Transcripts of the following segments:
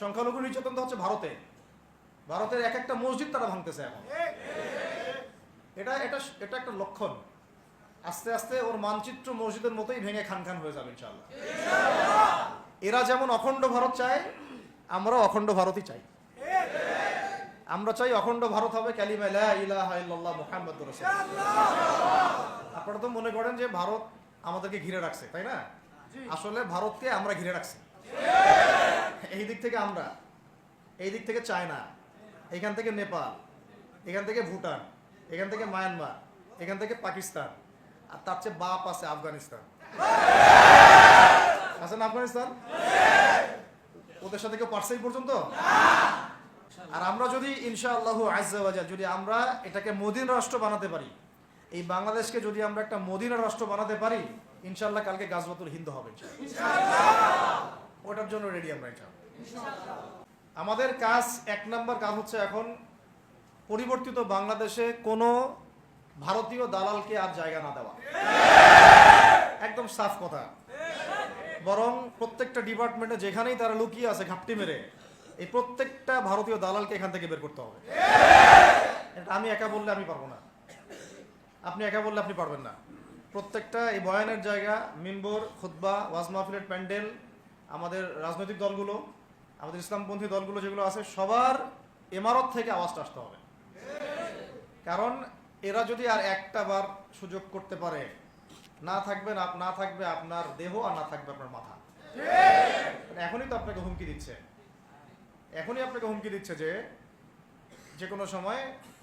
সংখ্যালঘু নির্যাতন তো হচ্ছে ভারতে। ভারতের এক একটা মসজিদ তারা ভাঙতেছে এখন। এটা এটা এটা একটা লক্ষণ। আস্তে আস্তে ওর মানচিত্র মসজিদের মতোই ভেঙে খান খান হয়ে যাবে ইনশাল্লাহ এরা যেমন অখণ্ড ভারত চায় আমরাও অখণ্ড ভারতই চাই। আমরা চাই অখণ্ড ভারত হবে ইলাহা আপনারা তো মনে করেন যে ভারত আমাদেরকে ঘিরে রাখছে তাই না? আসলে ভারতকে আমরা ঘিরে রাখছি। এই দিক থেকে আমরা, এই দিক থেকে চায়না, এখান থেকে নেপাল, এখান থেকে ভুটান, এখান থেকে মায়ানমার, এখান থেকে পাকিস্তান, আর তার চেয়ে বাপ আছে আফগানিস্তান। আছে না আফগানিস্তান? ওদের সাথে কেউ এই পর্যন্ত? আর আমরা যদি, ইনশাআল্লাহ আজ্জাওয়াজা যদি আমরা এটাকে মদিন রাষ্ট্র বানাতে পারি, এই বাংলাদেশকে যদি আমরা একটা মদিনা রাষ্ট্র বানাতে পারি, ইনশাআল্লাহ কালকে গাজবাতুল হিন্দু হবে ওটার জন্য রেডি আমরা, ইনশাআল্লাহ। আমাদের কাজ এক নম্বর কাজ হচ্ছে এখন পরিবর্তিত বাংলাদেশে কোনো ভারতীয় দালালকে আর জায়গা না দেওয়া। একদম সাফ কথা। বরং প্রত্যেকটা ডিপার্টমেন্টে যেখানেই তারা লুকিয়ে আছে ঘাপটি মেরে, এই প্রত্যেকটা ভারতীয় দালালকে এখান থেকে বের করতে হবে। আমি একা বললে আমি পারব না। আপনি একা বললে আপনি পারবেন না। প্রত্যেকটা এই বয়ানের জায়গা, মিম্বর, খুতবা, ওয়াজ মাহফিলের প্যান্ডেল, আমাদের রাজনৈতিক দলগুলো আমাদের ইসলামপন্থী দলগুলো যেগুলো আছে, সবার ইমারত থেকে আওয়াজটা আসতে হবে। কারণ এরা যদি আর একটা বার সুযোগ করতে পারে, না থাকবে না না থাকবে আপনার দেহ আর না থাকবে আপনার মাথা। মানে এখনই তো আপনাকে হুমকি দিচ্ছে। এখনই আপনাকে হুমকি দিচ্ছে যে যে কোনো সময়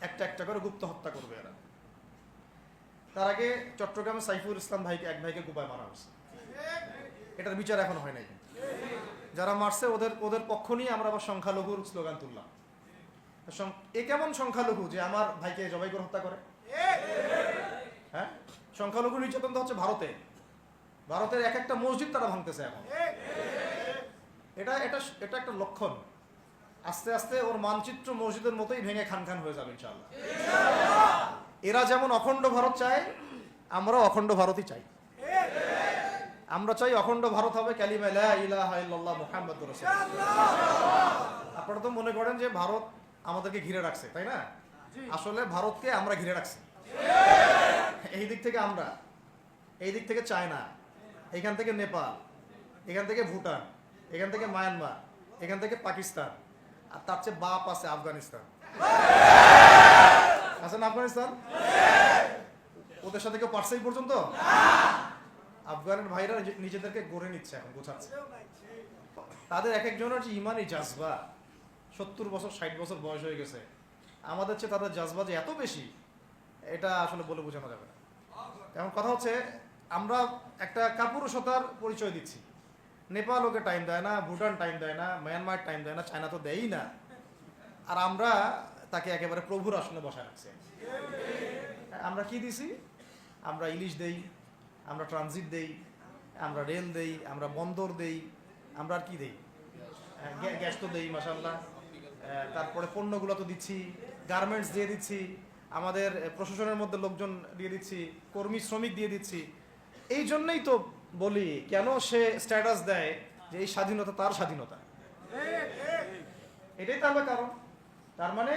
একটা একটা করে গুপ্ত হত্যা করবে এরা। তার আগে চট্টগ্রামে সাইফুল ইসলাম ভাইকে, এক ভাইকে কুপায় মারা হয়েছে। এটার বিচার এখন হয় নাই। যারা মারছে, ওদের ওদের পক্ষ নিয়ে আমরা আবার সংখ্যালঘুর স্লোগান তুললাম। এ কেমন সংখ্যালঘু যে আমার ভাইকে জবাই করে হত্যা করে? হ্যাঁ? সংখ্যালঘু নির্যাতন তো হচ্ছে ভারতে। ভারতের এক একটা মসজিদ তারা ভাঙতেছে এখন। এটা এটা এটা একটা লক্ষণ। আস্তে আস্তে ওর মানচিত্র মসজিদের মতোই ভেঙে খান খান হয়ে যাবে, ইনশাআল্লাহ। এরা যেমন অখণ্ড ভারত চায়, আমরাও অখণ্ড ভারতই চাই। আমরা চাই অখণ্ড ভারত হবে ইলাহা আপনারা তো মনে করেন যে ভারত আমাদেরকে ঘিরে রাখছে তাই না? আসলে ভারতকে আমরা ঘিরে রাখছি। এই দিক থেকে আমরা এই দিক থেকে চায়না এখান থেকে নেপাল এখান থেকে ভুটান এখান থেকে মায়ানমার এখান থেকে পাকিস্তান আর তার চেয়ে বাপ আছে আফগানিস্তান। আছে না আফগানিস্তান? ওদের সাথে কেউ পারছে পর্যন্ত? আফগানের ভাইরা নিজেদেরকে গড়ে নিচ্ছে এখন, গোছাচ্ছে। তাদের এক একজনের যে ইমানই জাজবা, সত্তর বছর, ষাট বছর বয়স হয়ে গেছে। আমাদের চেয়ে তাদের জাজবা যে এত বেশি, এটা আসলে বলে বোঝানো যাবে না। এখন কথা হচ্ছে, আমরা একটা কাপুরুষতার পরিচয় দিচ্ছি। নেপাল ওকে টাইম দেয় না, ভুটান টাইম দেয় না মায়ানমার টাইম দেয় না চায়না তো দেয়ই না। আর আমরা তাকে একেবারে প্রভুর আসনে বসায় রাখছি। আমরা কি দিছি? আমরা ইলিশ দেই। আমরা ট্রানজিট দেই, আমরা রেল দেই, আমরা বন্দর দেই, আমরা আর কি দেই? গ্যাস তো দেই মাসাল্লাহ তারপরে পণ্যগুলো তো দিচ্ছি গার্মেন্টস দিয়ে দিচ্ছি, আমাদের প্রশাসনের মধ্যে লোকজন দিয়ে দিচ্ছি, কর্মী, শ্রমিক দিয়ে দিচ্ছি। এই জন্যই তো বলি, কেন সে স্ট্যাটাস দেয় যে এই স্বাধীনতা তার স্বাধীনতা? এটাই তার কারণ। তার মানে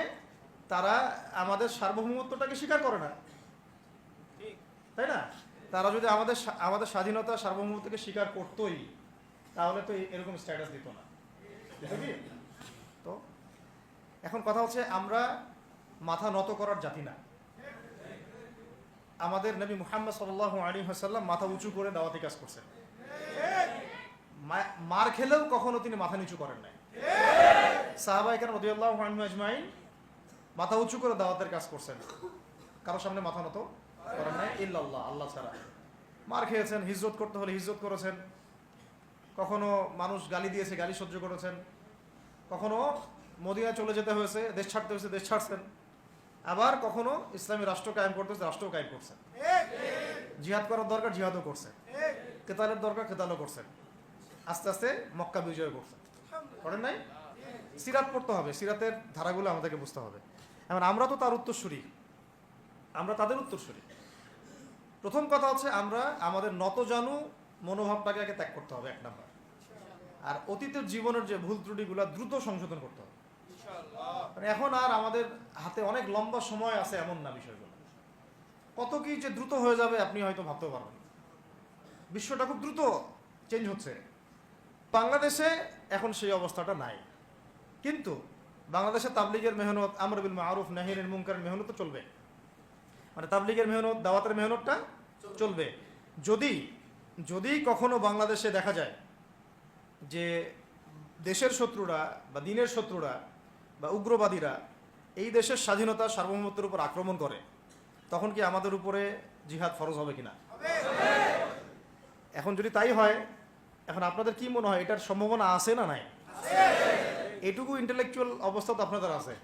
তারা আমাদের সার্বভৌমত্বটাকে স্বীকার করে না। তাই না? তারা যদি আমাদের আমাদের স্বাধীনতা সার্বভৌমত্বকে স্বীকার করতোই, তাহলে তো এরকম স্ট্যাটাস দিত না। তো এখন কথা হচ্ছে আমরা মাথা নত করার জাতি না। আমাদের নবী মুহাম্মদ সাল্লাহ আলী হাসাল্লাম মাথা উঁচু করে দাওয়াতি কাজ করছেন। মার খেলেও কখনো তিনি মাথা নিচু করেন নাই। সাহাবাই কেন রদিয়াল্লাহ আজমাইন মাথা উঁচু করে দাওয়াতের কাজ করছেন। কারোর সামনে মাথা নত করেন নাই, ইল্লাল্লাহ, আল্লাহ ছাড়া। মার খেয়েছেন, হিজরত করতে হলে হিজরত করেছেন। কখনো মানুষ গালি দিয়েছে, গালি সহ্য করেছেন। কখনো মদিনায় চলে যেতে হয়েছে, দেশ ছাড়তে হয়েছে, দেশ ছাড়ছেন। আবার কখনো ইসলামী রাষ্ট্র কায়েম করতে হয়েছে রাষ্ট্র কায়েম করছেন জিহাদ করার দরকার, জিহাদও করছেন কেতালের দরকার, কেতালও করছেন আস্তে আস্তে মক্কা বিজয় করছেন করেন নাই? সিরাত পড়তে হবে, সিরাতের ধারাগুলো আমাদেরকে বুঝতে হবে। এখন আমরা তো তার উত্তরসূরি। আমরা তাদের উত্তরসূরি। প্রথম কথা হচ্ছে আমরা আমাদের নত জানু মনোভাবটাকে আগে ত্যাগ করতে হবে এক নাম্বার। আর অতীতের জীবনের যে ভুল ত্রুটিগুলো দ্রুত সংশোধন করতে হবে। মানে এখন আর আমাদের হাতে অনেক লম্বা সময় আছে এমন না বিষয়গুলো। কত কি যে দ্রুত হয়ে যাবে আপনি হয়তো ভাবতেও পারবেন বিশ্বটা খুব দ্রুত চেঞ্জ হচ্ছে। বাংলাদেশে এখন সেই অবস্থাটা নাই। কিন্তু বাংলাদেশে তাবলিগের মেহনত আমর বিল মারুফ নাহিরের মুনকারের মেহনত তো চলবে। মানে তাবলিগের মেহনত দাওয়াতের মেহনতটা চলবে। যদি যদি কখনো বাংলাদেশে দেখা যায় যে দেশের শত্রুরা বা দিনের শত্রুরা বা উগ্রবাদীরা এই দেশের স্বাধীনতা সার্বভৌমত্বের উপর আক্রমণ করে, তখন কি আমাদের উপরে জিহাদ ফরজ হবে কিনা? এখন যদি তাই হয়, এখন আপনাদের কি মনে হয়, এটার সম্ভাবনা আছে না নাই? এটুকু ইন্টেলেকচুয়াল অবস্থা তো আপনাদের আছে।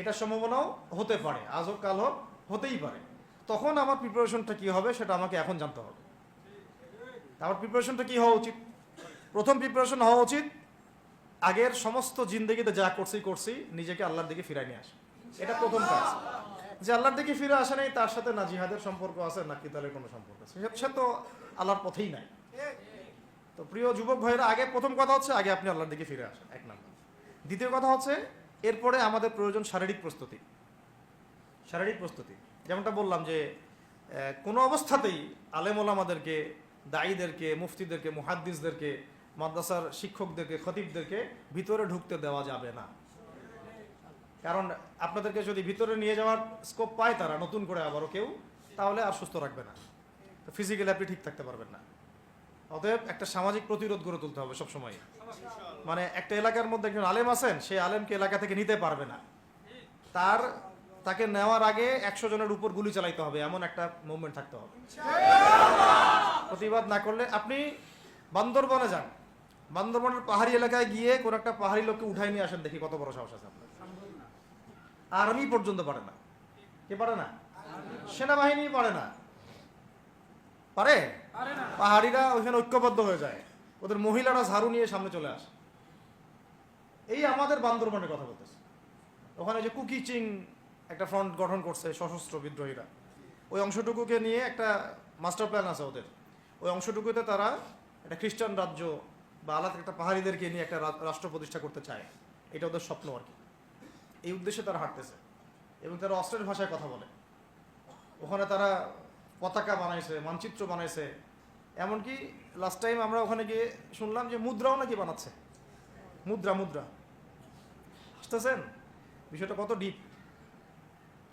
এটার সম্ভাবনাও হতে পারে আজ হোক কাল হোক হতেই পারে। তখন আমার প্রিপারেশনটা কি হবে সেটা আমাকে এখন জানতে হবে। আমার প্রিপারেশনটা কি হওয়া উচিত? প্রথম প্রিপারেশন হওয়া উচিত, আগের সমস্ত জিন্দগিতে যা করছি করছি, নিজেকে আল্লাহর দিকে ফিরাই নিয়ে আসে। এটা প্রথম কাজ। যে আল্লাহর দিকে ফিরে আসে নাই, তার সাথে না জিহাদের সম্পর্ক আছে, না কিতালের কোনো সম্পর্ক আছে। সে- তো আল্লাহর পথেই নাই। তো প্রিয় যুবক ভাইয়েরা, আগে প্রথম কথা হচ্ছে, আগে আপনি আল্লাহর দিকে ফিরে আসেন, এক নম্বর। দ্বিতীয় কথা হচ্ছে, এরপরে আমাদের প্রয়োজন শারীরিক প্রস্তুতি। শারীরিক প্রস্তুতি। যেমনটা বললাম যে কোনো অবস্থাতেই আলেমোল আমাদেরকে দায়ীদেরকে মুফতিদেরকে, মুহাদ্দিসদেরকে, মাদ্রাসার শিক্ষকদেরকে, খতিবদেরকে ভিতরে ঢুকতে দেওয়া যাবে না। কারণ আপনাদেরকে যদি ভিতরে নিয়ে যাওয়ার স্কোপ পায় তারা, নতুন করে আবারও কেউ, তাহলে আর সুস্থ রাখবে না। ফিজিক্যালি আপনি ঠিক থাকতে পারবেন না। অতএব একটা সামাজিক প্রতিরোধ গড়ে তুলতে হবে সবসময়। মানে একটা এলাকার মধ্যে একজন আলেম আছেন, সেই আলেমকে এলাকা থেকে নিতে পারবে না। তার তাকে নেওয়ার আগে একশো জনের উপর গুলি চালাইতে হবে, এমন একটা মুভমেন্ট থাকতে হবে। প্রতিবাদ না করলে আপনি বান্দরবনে যান। বান্দরবনের পাহাড়ি এলাকায় গিয়ে কোন একটা পাহাড়ি লোককে উঠাই নিয়ে আসেন, দেখি কত বড় সাহস আছে আপনার। আর্মি পর্যন্ত পারে না। কে পারে না? সেনাবাহিনী পারে না। পারে? পাহাড়িরা ওইখানে ঐক্যবদ্ধ হয়ে যায়। ওদের মহিলারা ঝাড়ু নিয়ে সামনে চলে আসে। এই আমাদের বান্দরবনের কথা বলতেছে। ওখানে যে কুকি চিং একটা ফ্রন্ট গঠন করছে সশস্ত্র বিদ্রোহীরা। ওই অংশটুকুকে নিয়ে একটা মাস্টার প্ল্যান আছে ওদের। ওই অংশটুকুতে তারা একটা খ্রিস্টান রাজ্য বা আলাদা একটা পাহাড়িদেরকে নিয়ে একটা রাষ্ট্র প্রতিষ্ঠা করতে চায়। এটা ওদের স্বপ্ন আর কি। এই উদ্দেশ্যে তারা হাঁটতেছে এবং তারা অস্ট্রের ভাষায় কথা বলে। ওখানে তারা পতাকা বানাইছে, মানচিত্র বানাইছে। এমনকি লাস্ট টাইম আমরা ওখানে গিয়ে শুনলাম যে মুদ্রাও নাকি বানাচ্ছে। মুদ্রা মুদ্রা। বুঝতেছেন বিষয়টা কত ডিপ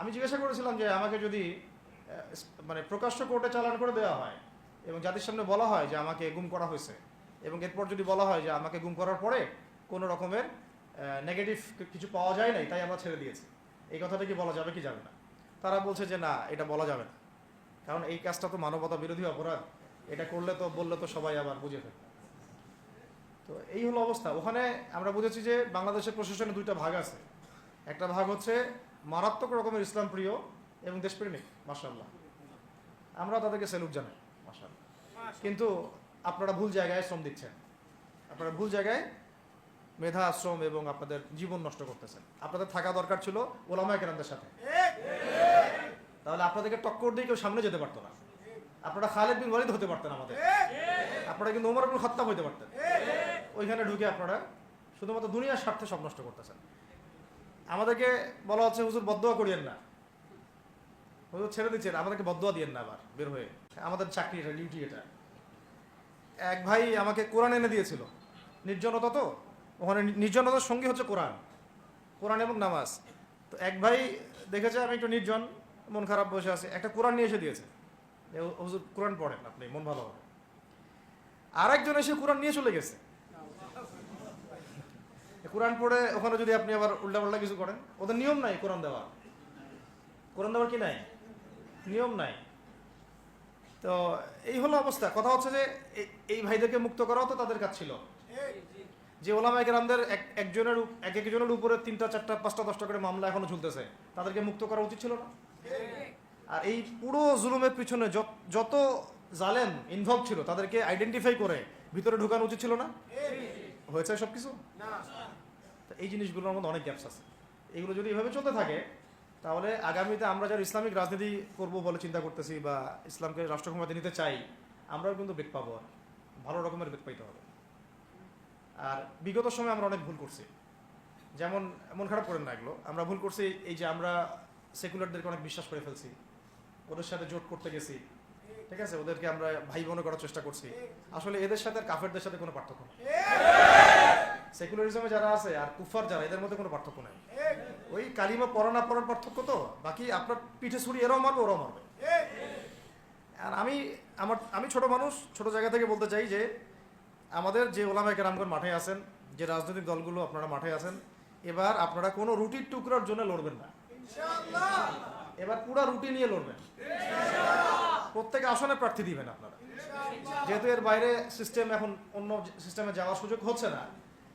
আমি জিজ্ঞাসা করেছিলাম যে আমাকে যদি মানে প্রকাশ্য কোর্টে চালান করে দেওয়া হয় এবং জাতির সামনে বলা হয় যে আমাকে গুম করা হয়েছে এবং এরপর যদি বলা হয় যে আমাকে গুম করার পরে কোনো রকমের নেগেটিভ কিছু পাওয়া যায় নাই, তাই আমরা ছেড়ে দিয়েছি। এই কথাটা কি বলা যাবে কি যাবে না। তারা বলছে যে না, এটা বলা যাবে না। কারণ এই কাজটা তো মানবতা বিরোধী অপরাধ। এটা করলে তো, বললে তো সবাই আবার বুঝে ফেলবে। তো এই হলো অবস্থা। ওখানে আমরা বুঝেছি যে বাংলাদেশের প্রশাসনে দুইটা ভাগ আছে। একটা ভাগ হচ্ছে মারাত্মক রকমের ইসলাম প্রিয় এবং দেশপ্রেমিক মাসাল্লাহ আমরা তাদেরকে স্যালুট জানাই মাসাল্লাহ কিন্তু আপনারা ভুল জায়গায় শ্রম দিচ্ছেন। আপনারা ভুল জায়গায় মেধা আশ্রম এবং আপনাদের জীবন নষ্ট করতেছেন। আপনাদের থাকা দরকার ছিল ওলামা কেরামদের সাথে। তাহলে আপনাদেরকে টক্কর দিয়ে কেউ সামনে যেতে পারতো না। আপনারা খালেদ বিন ওয়ালিদ হতে পারতেন আমাদের। আপনারা কিন্তু ওমর আব্দুল খত্তাব হতে পারতেন। ওইখানে ঢুকে আপনারা শুধুমাত্র দুনিয়ার স্বার্থে সব নষ্ট করতেছেন। আমাদেরকে বলা হচ্ছে, হুজুর বদোয়া করিয়েন না। হুজুর ছেড়ে দিচ্ছেন আমাদেরকে বদোয়া দিয়েন না আবার, বের হয়ে। আমাদের চাকরি এটা, ডিউটি এটা। এক ভাই আমাকে কোরআন এনে দিয়েছিল। নির্জনতা তো, ওখানে নির্জনতার সঙ্গী হচ্ছে কোরআন। কোরআন এবং নামাজ। তো এক ভাই দেখেছে আমি একটু নির্জন, মন খারাপ বসে আছে, একটা কোরআন নিয়ে এসে দিয়েছে। হুজুর, কোরআন পড়েন আপনি, মন ভালো হবে। আর একজন এসে কোরআন নিয়ে চলে গেছে। কোরআন পড়ে ওখানে যদি আপনি আবার উল্টাপাল্টা কিছু করেন, ওদের নিয়ম নাই কোরআন দেওয়া কোরআন দেওয়ার কি নাই? নিয়ম নাই। তো এই হলো অবস্থা। কথা হচ্ছে যে এই- ভাইদেরকে মুক্ত করাও তো তাদের কাজ ছিল। যে ওলামায় গ্রামদের একজনের এক একজনের উপরে তিনটা, চারটা, পাঁচটা, দশটা করে মামলা এখনও ঝুলতেছে। তাদেরকে মুক্ত করা উচিত ছিল না? আর এই পুরো জুলুমের পিছনে যত- জালেম ইনভলভ ছিল, তাদেরকে আইডেন্টিফাই করে ভিতরে ঢুকানো উচিত ছিল না? হয়েছে সব কিছু তো এই জিনিসগুলোর মধ্যে অনেক গ্যাপস আছে। এগুলো যদি এভাবে চলতে থাকে, তাহলে আগামীতে আমরা যারা ইসলামিক রাজনীতি করব বলে চিন্তা করতেছি বা ইসলামকে রাষ্ট্র ক্ষমতা নিতে চাই, আমরাও কিন্তু বেগ পাবো আর ভালো রকমের বেগ পাইতে হবে। আর বিগত সময় আমরা অনেক ভুল করছি। যেমন, মন খারাপ করেন না এগুলো। আমরা ভুল করছি এই যে আমরা সেকুলারদেরকে অনেক বিশ্বাস করে ফেলছি। ওদের সাথে জোট করতে গেছি। ঠিক আছে? ওদেরকে আমরা ভাই বোনে করার চেষ্টা করছি। আসলে এদের সাথে আর কাফেরদের সাথে কোনো পার্থক্য নেই। সেকুলারিজমে যারা আছে আর কুফার যারা, এদের মধ্যে কোনো পার্থক্য নেই। ওই কালিমা পড়া না পড়ার পার্থক্য তো? বাকি আপনার পিঠে ছুরি এরাও মারবে, ওরাও মারবে। আর আমি, আমার, আমি ছোট মানুষ, ছোট জায়গা থেকে বলতে চাই যে, আমাদের যে ওলামায় কেরামগণ মাঠে আছেন, যে রাজনৈতিক দলগুলো আপনারা মাঠে আছেন, এবার আপনারা কোনো রুটির টুকরার জন্য লড়বেন না। এবার পুরা রুটি নিয়ে লড়বেন। প্রত্যেক আসনে প্রার্থী দিবেন আপনারা। যেহেতু এর বাইরে সিস্টেম এখন অন্য সিস্টেমে যাওয়ার সুযোগ হচ্ছে না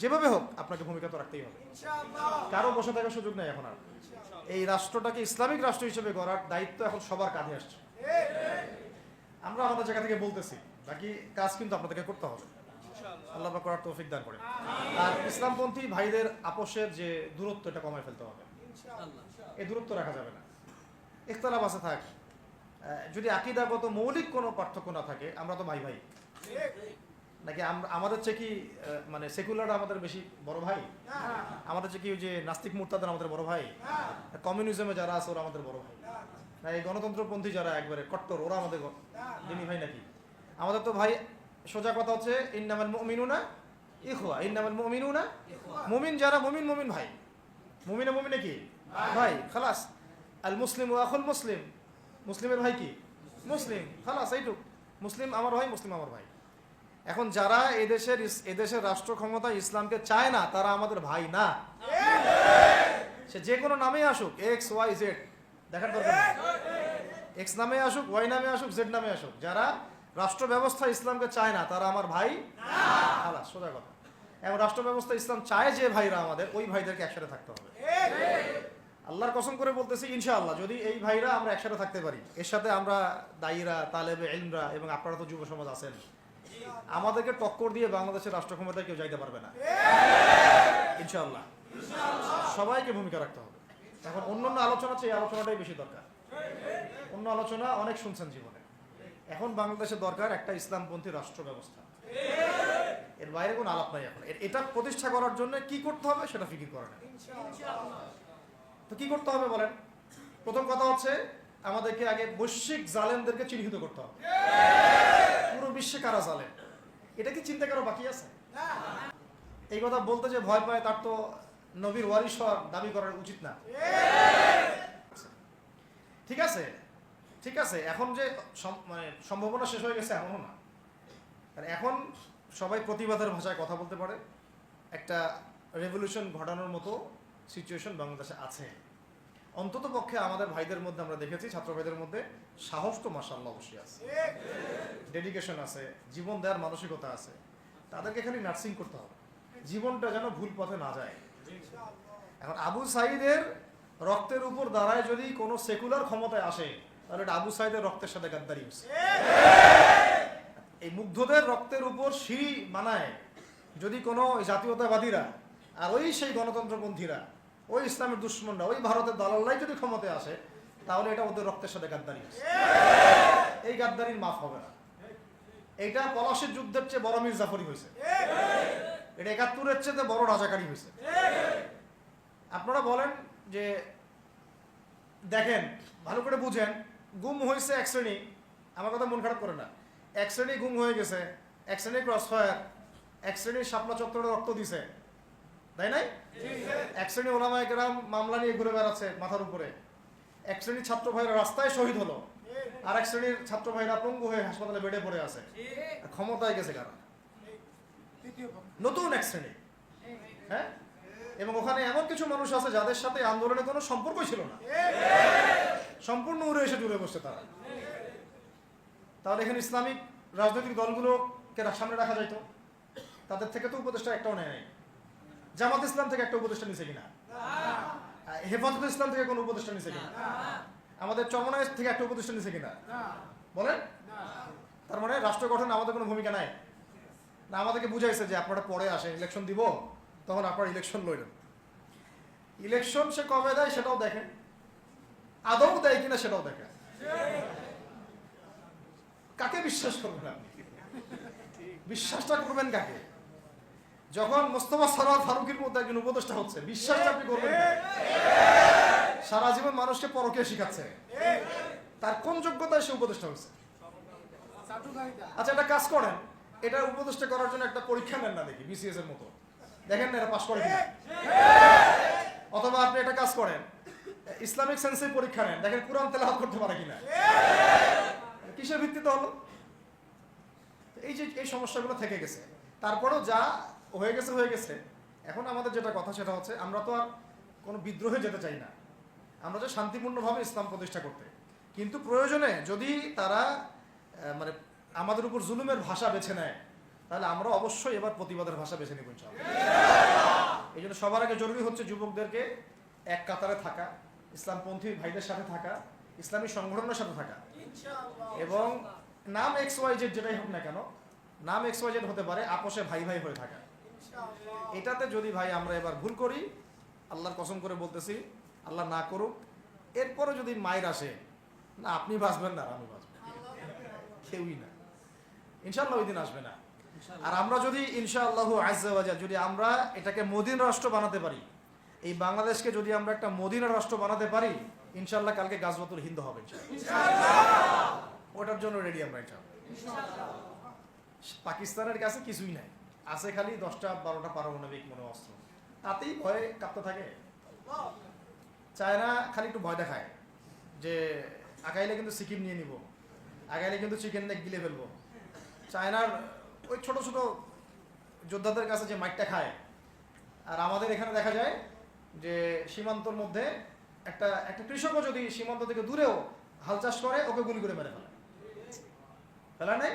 যেভাবে হোক, আপনাকে ভূমিকা তো রাখতেই হবে। কারও বসে থাকার সুযোগ নেই এখন আর। এই রাষ্ট্রটাকে ইসলামিক রাষ্ট্র হিসেবে গড়ার দায়িত্ব এখন সবার কাঁধে আসছে। আমরা আমাদের জায়গা থেকে বলতেছি, বাকি কাজ কিন্তু আপনাদেরকে করতে হবে। আল্লাহ করার তৌফিক দান করে আর ইসলামপন্থী ভাইদের আপোষের যে দূরত্ব, এটা কমায় ফেলতে হবে। এই দূরত্ব রাখা যাবে না। ইখতলাফ আছে, থাক। যদি আকিদাগত মৌলিক কোনো পার্থক্য না থাকে, আমরা তো ভাই ভাই নাকি আমাদের চেয়ে কি মানে সেকুলার আমাদের বেশি বড় ভাই? আমাদের চেয়ে কি যে নাস্তিক মুরতাদের আমাদের বড় ভাই? কমিউনিজমে যারা আছে ওরা আমাদের বড় ভাই। না, এই গণতন্ত্রপন্থী যারা একবারে কট্টর, ওরা আমাদের যিনি ভাই নাকি? আমাদের তো ভাই, সোজা কথা হচ্ছে, ইন্নামাল মুমিনুনা ইখওয়া, ইন্নামাল মুমিনুনা মুমিন যারা, মুমিন মুমিন ভাই। মুমিনে মুমিনে কি? ভাই, খালাস। আল মুসলিম ও আখুল মুসলিম। মুসলিমের ভাই কি? মুসলিম। খালাস, এইটুক। মুসলিম আমার ভাই, মুসলিম আমার ভাই। এখন যারা এদেশের এদেশের রাষ্ট্র ক্ষমতা ইসলামকে চায় না, তারা আমাদের ভাই না। সে যে কোনো নামে আসুক এক্স ওয়াই জেড দেখার দরকার এক্স নামে আসুক ওয়াই নামে আসুক জেড নামে আসুক। যারা রাষ্ট্র ব্যবস্থা ইসলামকে চায় না, তারা আমার ভাই খালাস সোজা কথা। এবং রাষ্ট্র ব্যবস্থা ইসলাম চায় যে ভাইরা আমাদের, ওই ভাইদেরকে একসাথে থাকতে হবে। আল্লাহর কসম করে বলতেছি, ইনশাআল্লাহ, যদি এই ভাইরা আমরা একসাথে থাকতে পারি, এর সাথে আমরা দায়ীরা, তালেবে এলমরা এবং আপনারা তো যুব সমাজ আছেন আমাদেরকে টক্কর দিয়ে বাংলাদেশের রাষ্ট্র ক্ষমতায় কেউ যাইতে পারবে না। ইনশাআল্লাহ। সবাইকে ভূমিকা রাখতে হবে। এখন অন্য অন্য আলোচনা চেয়ে আলোচনাটাই বেশি দরকার। অন্য আলোচনা অনেক শুনছেন জীবনে। এখন বাংলাদেশের দরকার একটা ইসলামপন্থী রাষ্ট্র ব্যবস্থা এর বাইরে কোনো আলাপ নাই এখন। এটা প্রতিষ্ঠা করার জন্য কি করতে হবে সেটা ফিকির করে না। তো কি করতে হবে বলেন? প্রথম কথা হচ্ছে আমাদেরকে আগে বৈশ্বিক জালেমদেরকে চিহ্নিত করতে হবে। বিশ্বে কারা জালেম এটা কি চিন্তা করা বাকি আছে? এই কথা বলতে যে ভয় পায়, তার তো নবীর ওয়ারিশ হওয়ার দাবি করার উচিত না। ঠিক আছে? ঠিক আছে, এখন যে মানে সম্ভাবনা শেষ হয়ে গেছে, এমনও না। আর এখন সবাই প্রতিবাদের ভাষায় কথা বলতে পারে। একটা রেভলিউশন ঘটানোর মতো সিচুয়েশন বাংলাদেশে আছে। অন্তত পক্ষে আমাদের ভাইদের মধ্যে আমরা দেখেছি, ছাত্র ভাইদের মধ্যে সাহস তো মাসাল্লাহ অবশ্যই আছে। ডেডিকেশন আছে, জীবন দেওয়ার মানসিকতা আছে। তাদেরকে খালি নার্সিং করতে হবে। জীবনটা যেন ভুল পথে না যায়। এখন আবু সাইদের রক্তের উপর দাঁড়ায় যদি কোনো সেকুলার ক্ষমতায় আসে, তাহলে এটা আবু সাইদের রক্তের সাথে গাদ্দারি হচ্ছে। এই মুগ্ধদের রক্তের উপর সিঁড়ি বানায় যদি কোনো জাতীয়তাবাদীরা, আর ওই সেই গণতন্ত্রপন্থীরা ওই ইসলামের দুশ্মনরা, ওই ভারতের দালাল্লাই যদি ক্ষমতায় আসে, তাহলে এটা ওদের রক্তের সাথে গাদ্দারি আছে। এই গাদ্দারির মাফ হবে না। এইটা পলাশির যুদ্ধের চেয়ে বড় মীর জাফরি হয়েছে। এটা একাত্তরের চেয়ে বড় রাজাকারী হয়েছে। আপনারা বলেন যে, দেখেন, ভালো করে বুঝেন, গুম হয়েছে এক শ্রেণি। আমার কথা মন খারাপ করে না। এক শ্রেণি গুম হয়ে গেছে, এক শ্রেণি ক্রস ফায়ার এক শ্রেণির শাপলা চত্বরে রক্ত দিছে। তাই নাই? এক শ্রেণি ওলামায় গ্রাম মামলা নিয়ে ঘুরে বেড়াচ্ছে মাথার উপরে। এক শ্রেণির ছাত্র ভাইরা রাস্তায় শহীদ হলো, আর এক শ্রেণির ছাত্র ভাইরা পঙ্গু হয়ে হাসপাতালে বেডে পড়ে আছে। ক্ষমতায় গেছে কারা? নতুন এক শ্রেণি। হ্যাঁ? এবং ওখানে এমন কিছু মানুষ আছে যাদের সাথে আন্দোলনে কোনো সম্পর্ক ছিল না। সম্পূর্ণ উড়ে এসে জুড়ে বসছে তারা। তাহলে এখানে ইসলামিক রাজনৈতিক দলগুলোকে সামনে রাখা যাইতো। তাদের থেকে তো উপদেষ্টা একটাও নেয় জামাত ইসলাম থেকে একটা উপদেষ্টা নিছে কিনা? হেফাজত ইসলাম থেকে কোনো উপদেষ্টা নিছে কিনা? আমাদের চরমনায় থেকে একটা উপদেষ্টা নিছে কিনা? বলেন। তার মানে রাষ্ট্র গঠন আমাদের কোনো ভূমিকা নাই। না, আমাদেরকে বুঝাইছে যে আপনারা পরে আসেন ইলেকশন দিব, তখন আপনারা ইলেকশন লইলেন। ইলেকশন সে কবে দেয় সেটাও দেখেন। আদৌ দেয় কিনা সেটাও দেখেন। কাকে বিশ্বাস করবেন আপনি? বিশ্বাসটা করবেন কাকে? যখন মোস্তফা সরোয়ার ফারুকের মধ্যে একজন উপদেষ্টা হচ্ছে বিশ্বাসটা আপনি করবেন? সারা জীবন মানুষকে পরকে শিখাচ্ছে। তার কোন যোগ্যতায় সে উপদেষ্টা হচ্ছে আচ্ছা একটা কাজ করেন। এটা উপদেষ্টা করার জন্য একটা পরীক্ষা নেন না দেখি বিসিএস এর মতো। দেখেন না এটা পাশ করে কিনা। অথবা আপনি একটা কাজ করেন, ইসলামিক সেন্সের পরীক্ষা নেন, দেখেন কোরআন তেলাওয়াত করতে পারে কিনা। কিসের ভিত্তিতে হলো? এই যে এই সমস্যাগুলো থেকে গেছে। তারপরেও যা হয়ে গেছে হয়ে গেছে। এখন আমাদের যেটা কথা সেটা হচ্ছে আমরা তো আর কোনো বিদ্রোহে যেতে চাই না। আমরা যে শান্তিপূর্ণভাবে ইসলাম প্রতিষ্ঠা করতে। কিন্তু প্রয়োজনে যদি তারা মানে আমাদের উপর জুলুমের ভাষা বেছে নেয় তাহলে আমরা অবশ্যই এবার প্রতিবাদের ভাষা বেছে নেব এই জন্য সবার আগে জরুরি হচ্ছে যুবকদেরকে এক কাতারে থাকা ইসলামপন্থী ভাইদের সাথে থাকা ইসলামী সংগঠনের সাথে থাকা। এবং নাম এক্স ওয়াই জেড যেটাই হোক না কেন নাম এক্স ওয়াই জেড হতে পারে আপোষে ভাই ভাই হয়ে থাকা। এটাতে যদি ভাই আমরা এবার ভুল করি আল্লাহর কসম করে বলতেছি আল্লাহ না করুক এরপরে যদি মায়ের আসে না আপনি বাঁচবেন না আমি বাঁচবেন কেউই না। ইনশাল্লাহ ওই দিন আসবে না। আর আমরা যদি ইনশাআল্লাহ আজ্জাওয়াজা যদি আমরা এটাকে মদিন রাষ্ট্র বানাতে পারি এই বাংলাদেশকে যদি আমরা একটা মদিনা রাষ্ট্র বানাতে পারি ইনশাল্লাহ কালকে গাজবাতুল হিন্দু হবে ওটার জন্য রেডি আমরা ইনশাআল্লাহ। পাকিস্তানের কাছে কিছুই নাই। আছে খালি দশটা বারোটা পারমাণবিক মনে অস্ত্র তাতেই ভয়ে কাঁপতে থাকে। চায়না খালি একটু ভয় দেখায় যে আগাইলে কিন্তু সিকিম নিয়ে নিব, আগাইলে কিন্তু চিকেন নেক গিলে ফেলব। চায়নার ওই ছোট ছোট যোদ্ধাদের কাছে যে মাইকটা খায়, আর আমাদের এখানে দেখা যায় যে সীমান্তর মধ্যে একটা একটা কৃষকও যদি সীমান্ত থেকে দূরেও হাল চাষ করে, ওকে গুলি করে মেরে ফেলে। ফেলা নেই?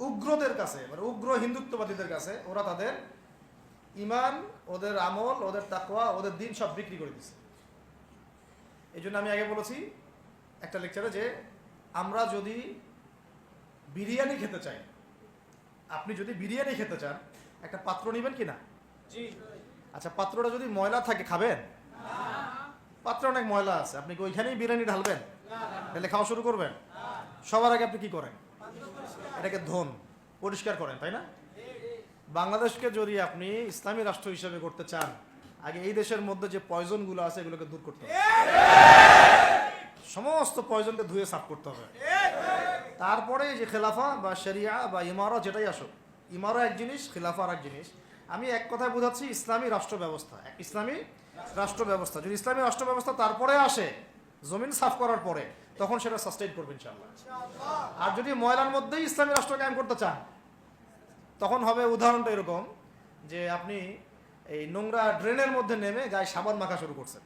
উগ্রদের কাছে মানে উগ্র হিন্দুত্ববাদীদের কাছে ওরা তাদের ইমান ওদের আমল ওদের তাকোয়া ওদের দিন সব বিক্রি করে দিচ্ছে এই জন্য আমি আগে বলেছি একটা লেকচারে যে আমরা যদি বিরিয়ানি খেতে চাই আপনি যদি বিরিয়ানি খেতে চান একটা পাত্র নেবেন কি না? আচ্ছা পাত্রটা যদি ময়লা থাকে খাবেন? পাত্র অনেক ময়লা আছে আপনি কি ওইখানেই বিরিয়ানি ঢালবেন? তাহলে খাওয়া শুরু করবেন? সবার আগে আপনি কি করেন? এটাকে ধন, পরিষ্কার করেন, তাই না? বাংলাদেশকে যদি আপনি ইসলামী রাষ্ট্র হিসেবে করতে চান, আগে এই দেশের মধ্যে যে পয়জনগুলো আছে এগুলোকে দূর করতে হবে। সমস্ত পয়জনকে ধুয়ে সাফ করতে হবে। তারপরে যে খেলাফা বা শরিয়া বা ইমারা যেটাই আসুক ইমারা এক জিনিস, খেলাফা আর এক জিনিস। আমি এক কথায় বোঝাচ্ছি, ইসলামী রাষ্ট্র ব্যবস্থা, ইসলামী রাষ্ট্র ব্যবস্থা। যদি ইসলামী রাষ্ট্র ব্যবস্থা তারপরে আসে জমিন সাফ করার পরে তখন সেটা সাস্টেইন করবে ইনশাআল্লাহ। আর যদি ময়লার মধ্যেই ইসলামী রাষ্ট্র কায়েম করতে চান, তখন হবে উদাহরণটা এরকম যে আপনি এই নোংরা ড্রেনের মধ্যে নেমে গায়ে সাবান মাখা শুরু করছে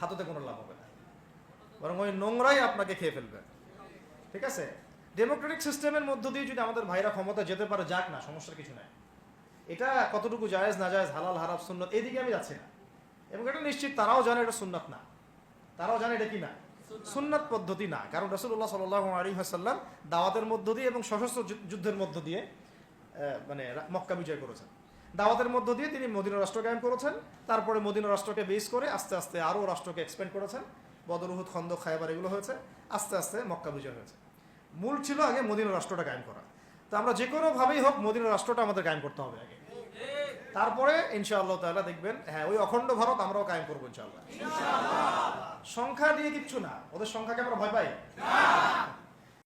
হাততে কোনো লাভ হবে না। বরং ওই নোংরাই আপনাকে খেয়ে ফেলবে। ঠিক আছে? ডেমোক্রেটিক সিস্টেমের মধ্য দিয়ে যদি আমাদের ভাইরা ক্ষমতা যেতে পারে, যাক না, সমস্যার কিছু নাই। এটা কতটুকু জায়েজ, না জায়েজ, হালাল হারাপ সুন্নত, এদিকে আমি যাচ্ছি না। এবং এটা নিশ্চিত তারাও জানে এটা সুন্নত না। তারাও জানে এটা কি না। সুন্নাত। পদ্ধতি না। কারণ রসুল্লাহ সাল আলী হাসাল্লাম দাওয়াতের মধ্য দিয়ে এবং সশস্ত্র যুদ্ধের মধ্য দিয়ে মানে মক্কা বিজয় করেছেন। দাওয়াতের মধ্য দিয়ে তিনি মদিনা রাষ্ট্র কায়েম করেছেন। তারপরে মদিনা রাষ্ট্রকে বেস করে আস্তে আস্তে আরও রাষ্ট্রকে এক্সপেন্ড করেছেন। বদরুহুদ খন্দ খায়বার এগুলো হয়েছে। আস্তে আস্তে মক্কা বিজয় হয়েছে। মূল ছিল আগে মদিনা রাষ্ট্রটা কায়েম করা। তো আমরা যে কোনোভাবেই হোক মদিনা রাষ্ট্রটা আমাদের কায়েম করতে হবে আগে। তারপরে ইনশাআল্লাহ তাহলে দেখবেন হ্যাঁ ওই অখণ্ড ভারত আমরাও কায়েম করব ইনশাআল্লাহ। সংখ্যা দিয়ে কিচ্ছু না, ওদের সংখ্যাকে আমরা ভয় পাই?